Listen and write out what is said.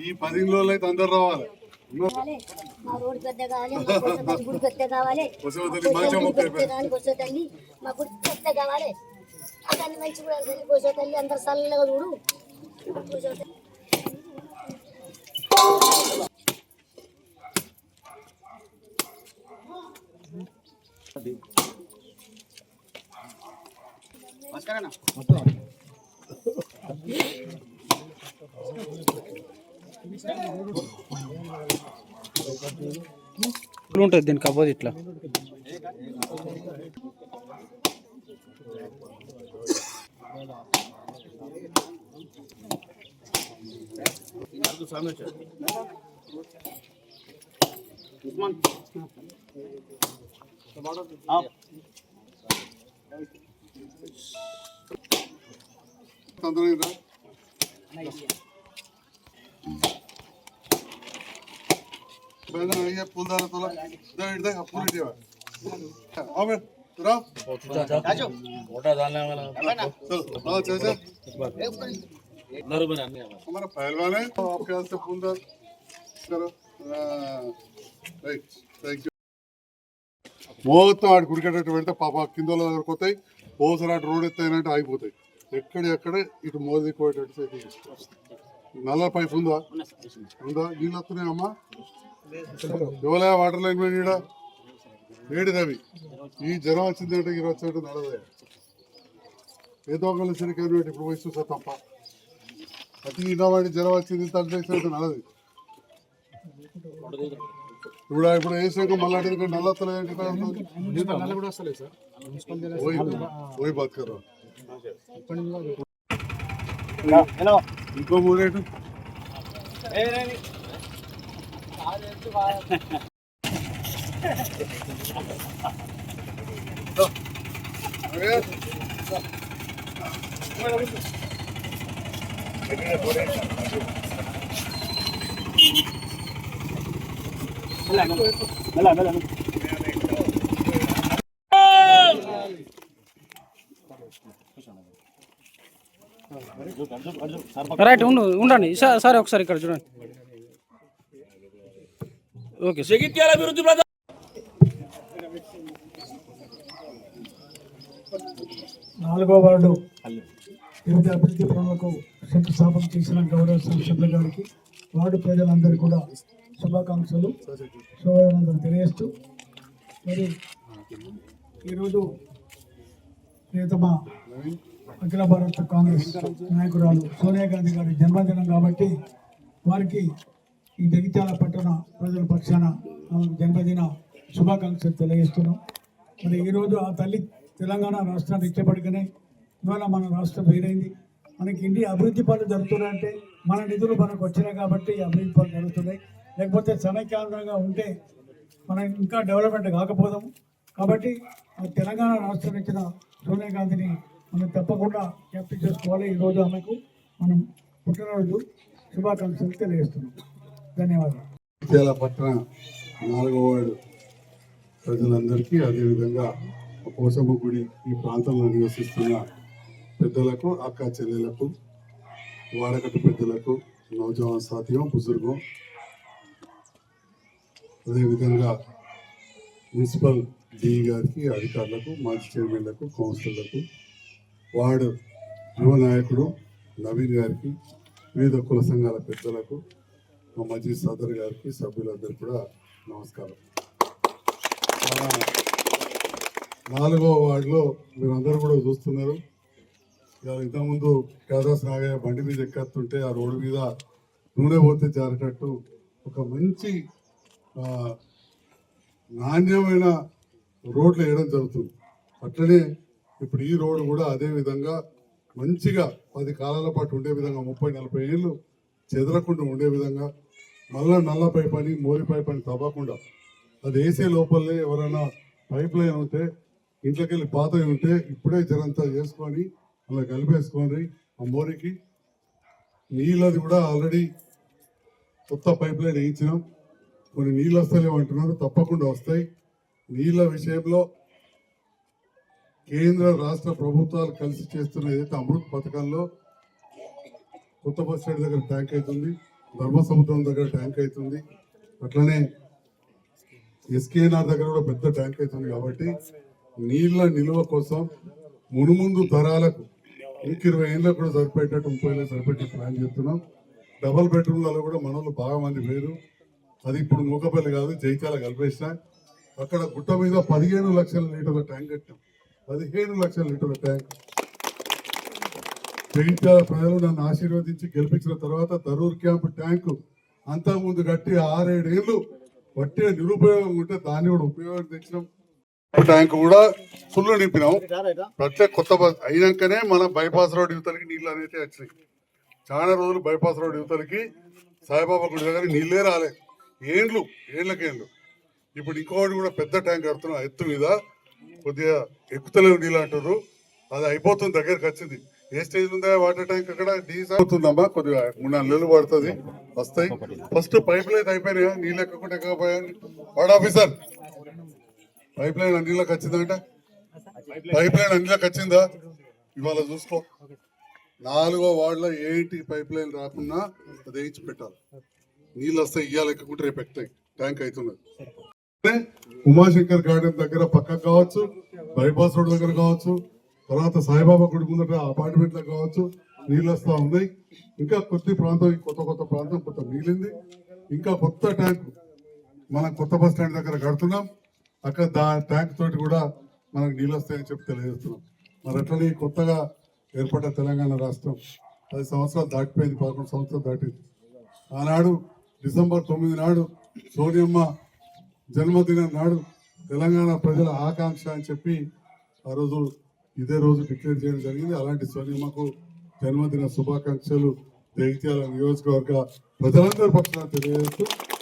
ఈ పది రోజులు అయితే అందరు రావాలి. మా రోడ్డు పెద్ద కావాలి మా గుడి పెద్ద కావాలి తల్లి. పెద్ద కావాలి కొత్త తల్లి మా గుడి పెద్ద కావాలి అతన్ని మంచి కూడా తల్లి అందరు చల్లగా చూడు కొసవ తల్లి. ఎట్లా ఉంటుంది దీనికి అపోజిట్లో అందరూ రా. పైన అయ్యే పూలదార తోల. దా ఇటు దా, ఆ పూలు ఇటు ఇవ్వ. ఆమె, రా. చలో, हाँ, चाचा। हमारा पहलवान है तो आपके हाथ से फूलदार करो రైట్ థ్యాంక్ యూ మొత్తం ఆడు గుడికట్టట్టు పెడితే పాప కింద వాళ్ళ దగ్గరకు పోతాయి ఓసారి అటు రోడ్ ఎత్తాయినట్టు ఆగిపోతాయి ఎక్కడ ఎక్కడ ఇటు మోదీ కోయేటట్టు నల్ల పైప్ ఉందా? ఉందా? నీళ్ళు వస్తున్నాయమ్మా ఎవలే వాటర్ లైన్ ఈడ ఏడిది అవి. ఈ జ్వరం వచ్చిందంటే ఈరోజు వచ్చినట్టు నడదే ఏదో ఒకళ్ళు సరిగ్గా ఇప్పుడు పోయి చూసా తప్ప. అతి ఇన్నవాడి జ్వరం వచ్చింది తగ్గేసినట్టు నడది ఇప్పుడు ఇప్పుడు వేసాక మళ్ళీ అడిగి నల్లత్తలు ఏంటి పోయి పోయి బతకరు ఇంకో మూడేటు రైట్ ఉండు ఉండండి. సరే ఒకసారి ఇక్కడ చూడండి. ఓకే జగిత్యాల అభివృద్ధి ప్రధాన నాలుగో వార్డు వివిధ అభివృద్ధి పనులకు శంకుస్థాపన చేసిన గౌరవ సంక్షేమ గారికి వార్డు ప్రజలందరికీ కూడా శుభాకాంక్షలు. శుభాకాంక్షలు తెలియజేస్తూ మరి ఈరోజు ప్రియతమ అఖిల భారత కాంగ్రెస్ నాయకురాలు సోనియా గాంధీ గారి జన్మదినం కాబట్టి వారికి ఈ జగిత్యాల పట్టణ ప్రజల పక్షాన జన్మదిన శుభాకాంక్షలు తెలియజేస్తున్నాం. మరి ఈరోజు ఆ తల్లి తెలంగాణ రాష్ట్రాన్ని ఇచ్చపడికనే ఇవాళ మన రాష్ట్రం వేరైంది. మనకి ఇండియా అభివృద్ధి పనులు జరుగుతున్నాయంటే మన నిధులు మనకు వచ్చినాయి కాబట్టి ఈ అభివృద్ధి పనులు జరుగుతున్నాయి. లేకపోతే సమైక్యాంధ్రంగా ఉంటే మనం ఇంకా డెవలప్మెంట్ కాకపోదాము. కాబట్టి తెలంగాణ రాష్ట్రం ఇచ్చిన సోనియా గాంధీని మనం తప్పకుండా జ్ఞాపకం చేసుకోవాలి. ఈరోజు ఆమెకు మనం పుట్టినరోజు శుభాకాంక్షలు తెలియజేస్తున్నాం. ధన్యవాదాలు. ఇటీవల పట్టణ నాలుగో వార్డు ప్రజలందరికీ అదేవిధంగా పోసమ్మ గుడి ఈ ప్రాంతంలో నివసిస్తున్న పెద్దలకు అక్క చెల్లెలకు వాడకట్టు పెద్దలకు నౌజవాన్ సాథియం బుజుర్గం అదేవిధంగా మున్సిపల్ డిఈ గారికి అధికారులకు మాజీ చైర్మన్లకు కౌన్సిలర్లకు వార్డు యువ నాయకుడు నవీన్ గారికి వివిధ కుల సంఘాల పెద్దలకు మా మజీ సదర్ గారికి సభ్యులందరికీ కూడా నమస్కారం. మన నాలుగో వార్డులో మీరందరూ కూడా చూస్తున్నారు. ఇవాళ ఇంతకుముందు కేదాస్ నాగయ్య బండి మీద ఎక్కేస్తుంటే ఆ రోడ్డు మీద నూనె పోతే జారేటట్టు ఒక మంచి నాణ్యమైన రోడ్లు వేయడం జరుగుతుంది. అట్లనే ఇప్పుడు ఈ రోడ్డు కూడా అదే విధంగా మంచిగా పది కాలాల పాటు ఉండే విధంగా ముప్పై నలభై ఏళ్ళు చెదరకుండా ఉండే విధంగా మళ్ళా నల్ల పైప్ అని మోరి పైప్ అని తవ్వకుండా అది వేసే లోపలే ఎవరైనా పైప్ లైన్ ఉంటే ఇంట్లోకి వెళ్ళి పాత ఉంటే ఇప్పుడే జరంతా చేసుకొని అలా కలిపేసుకొని ఆ మోరికి నీళ్ళది కూడా ఆల్రెడీ కొత్త పైప్ లైన్ వేయించినాం. కొన్ని నీళ్ళు వస్తలేవు అంటున్నారు. తప్పకుండా వస్తాయి. నీళ్ళ విషయంలో కేంద్ర రాష్ట్ర ప్రభుత్వాలు కలిసి చేస్తున్న ఏదైతే అమృత్ పథకంలో కొత్త బస్ స్టాండ్ దగ్గర ట్యాంక్ అవుతుంది ధర్మసముద్రం దగ్గర ట్యాంక్ అవుతుంది అట్లనే ఎస్కేఎన్ఆర్ దగ్గర కూడా పెద్ద ట్యాంక్ అవుతుంది కాబట్టి నీళ్ళ నిల్వ కోసం మునుముందు తరాలకు ఇంక ఇరవై ఏళ్ళకు కూడా సరిపోయేటట్టు ముప్పై ఏళ్ళకి సరిపెట్టే ప్లాన్ చేస్తున్నాం. డబల్ బెడ్రూమ్లలో కూడా మనోళ్ళు బాగా మంది లేరు అది ఇప్పుడు మూకపల్లి కాదు జైత్యాల కలిపేసిన అక్కడ గుట్ట మీద పదిహేను లక్షల లీటర్ల ట్యాంక్ కట్టాం. పదిహేను లక్షల లీటర్ల ట్యాంక్. జగిత్యాల ప్రజలు నన్ను ఆశీర్వదించి గెలిపించిన తర్వాత తరూర్ క్యాంప్ ట్యాంకు అంతా ముందు కట్టి ఆరేడేళ్ళు వట్టే నిరుపయోగం ఉంటే దాన్ని కూడా ఉపయోగం తెచ్చినాం. ట్యాంక్ కూడా ఫుల్ నింపినాం. ప్రత్యేక కొత్త బస్ అయినాకనే మన బైపాస్ రోడ్ యువతలకి నీళ్ళు అనేది వచ్చినాయి. చాలా రోజులు బైపాస్ రోడ్ యువతలకి సాయిబాబా గుడి దగ్గర నీళ్ళే రాలే. ఏండ్లు ఏండ్లకేండ్లు ఇప్పుడు ఇంకోటి కూడా పెద్ద ట్యాంక్ కడుతున్నాం ఎత్తు మీద. కొద్దిగా ఎక్కుతలేవు నీళ్ళు అంటారు అది అయిపోతుంది దగ్గరికి వచ్చింది. ఏ స్టేజ్ ఉందా వాటర్ ట్యాంక్ అక్కడ డీజల్? అవుతుందమ్మా కొద్దిగా మూడు నాలుగు నెలలు పడుతుంది. వస్తాయి. ఫస్ట్ పైప్ లైన్ అయిపోయినాయా? నీళ్ళు ఎక్కకుండా ఎక్కకపోయాయి వాడు ఆఫీసర్ పైప్ లైన్ అన్నిలోకి వచ్చిందంట. పైప్ లైన్ అన్నిలోకి వచ్చిందా? ఇవాళ చూసుకో. నాలుగో వార్డులో ఏంటి పైప్ లైన్ రాకుండా అది వేయించి పెట్టాలి. నీళ్ళు వస్తాయి ఇయ్యాలి ఎక్కకుంటే రేపు ఎక్కుతాయి ట్యాంక్ అవుతున్నది. అంటే ఉమాశంకర్ గార్డెన్ దగ్గర పక్కకు కావచ్చు బైపాస్ రోడ్ దగ్గర కావచ్చు తర్వాత సాయిబాబా గుడి ముందట అపార్ట్మెంట్లకు కావచ్చు నీళ్ళు వస్తా ఉన్నాయి. ఇంకా కొద్ది ప్రాంతం ఈ కొత్త కొత్త ప్రాంతం కొత్త మిగిలింది ఇంకా కొత్త ట్యాంక్ మనం కొత్త బస్ స్టాండ్ దగ్గర కడుతున్నాం. అక్కడ దా ట్యాంక్ తోటి కూడా మనకు నీళ్ళు వస్తాయని చెప్పి తెలియజేస్తున్నాం. మరి అట్లనే కొత్తగా ఏర్పడ్డ తెలంగాణ రాష్ట్రం పది సంవత్సరాలు దాటిపోయింది పదకొండు సంవత్సరాలు దాటింది. ఆనాడు డిసెంబర్ తొమ్మిది నాడు సోనియమ్మ జన్మదినం నాడు తెలంగాణ ప్రజల ఆకాంక్ష అని చెప్పి ఆ రోజు ఇదే రోజు డిక్లేర్ చేయడం జరిగింది. అలాంటి సోనియమ్మకు జన్మదిన శుభాకాంక్షలు జగిత్యాల నియోజకవర్గ ప్రజలందరి పక్షాన తెలియజేస్తూ